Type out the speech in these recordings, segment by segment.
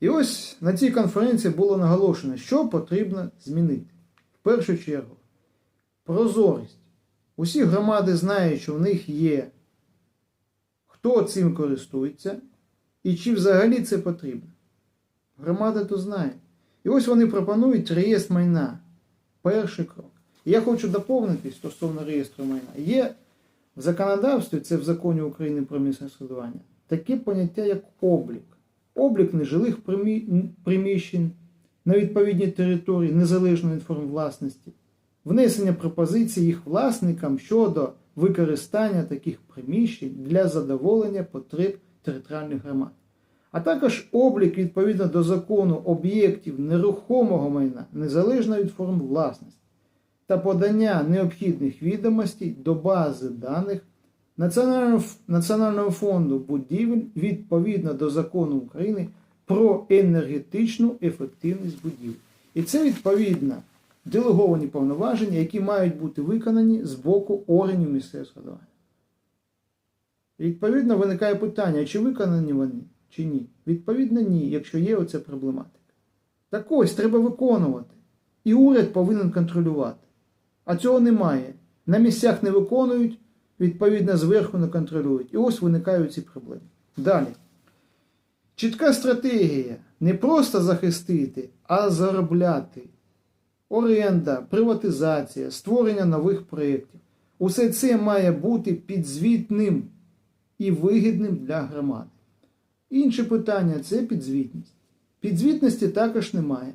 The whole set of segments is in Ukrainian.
І ось на цій конференції було наголошено, що потрібно змінити. В першу чергу, прозорість. Усі громади знають, що в них є, хто цим користується і чи взагалі це потрібно. Громада то знає. І ось вони пропонують реєстр майна. Перший крок. Я хочу доповнити стосовно реєстру майна. Є в законодавстві, це в законі України про місце самоврядування, таке поняття, як облік. Облік нежилих приміщень на відповідній території, незалежно від форм власності, внесення пропозицій їх власникам щодо використання таких приміщень для задоволення потреб територіальних громад, а також облік відповідно до закону об'єктів нерухомого майна, незалежно від форм власності, та подання необхідних відомостей до бази даних Національного, фонду будівель відповідно до закону України про енергетичну ефективність будівель. І це відповідно делеговані повноваження, які мають бути виконані з боку органів місцевого самоврядування. Відповідно, виникає питання, чи виконані вони, чи ні. Відповідно, ні, якщо є оця проблематика. Так ось треба виконувати. І уряд повинен контролювати. А цього немає. На місцях не виконують, відповідно, зверху не контролюють. І ось виникають ці проблеми. Далі. Чітка стратегія не просто захистити, а заробляти. Оренда, приватизація, створення нових проєктів. Усе це має бути підзвітним і вигідним для громади. Інше питання це підзвітність. Підзвітності також немає.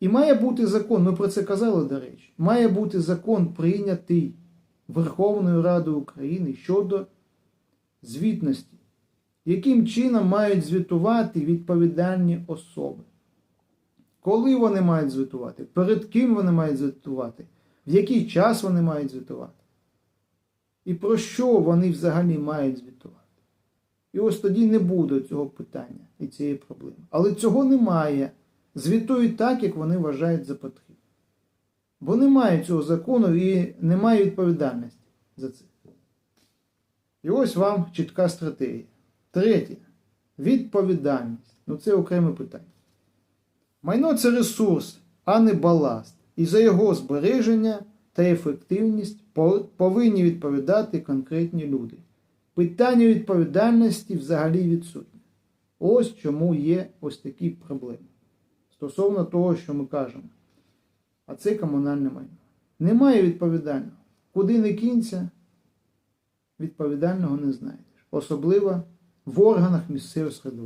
І має бути закон, ми про це казали, до речі, має бути закон прийнятий Верховною Радою України щодо звітності, яким чином мають звітувати відповідальні особи. Коли вони мають звітувати, перед ким вони мають звітувати, в який час вони мають звітувати, і про що вони взагалі мають звітувати. І ось тоді не буде цього питання і цієї проблеми. Але цього немає. Звітують так, як вони вважають за потрібне. Бо немає цього закону і немає відповідальності за це. І ось вам чітка стратегія. Третє. Відповідальність. Ну це окреме питання. Майно це ресурс, а не баласт. І за його збереження та ефективність повинні відповідати конкретні люди. Питання відповідальності взагалі відсутнє. Ось чому є ось такі проблеми. Стосовно того, що ми кажемо. А це комунальне майно. Немає відповідального. Куди не кінця, відповідального не знайдеш. Особливо в органах місцевого середування.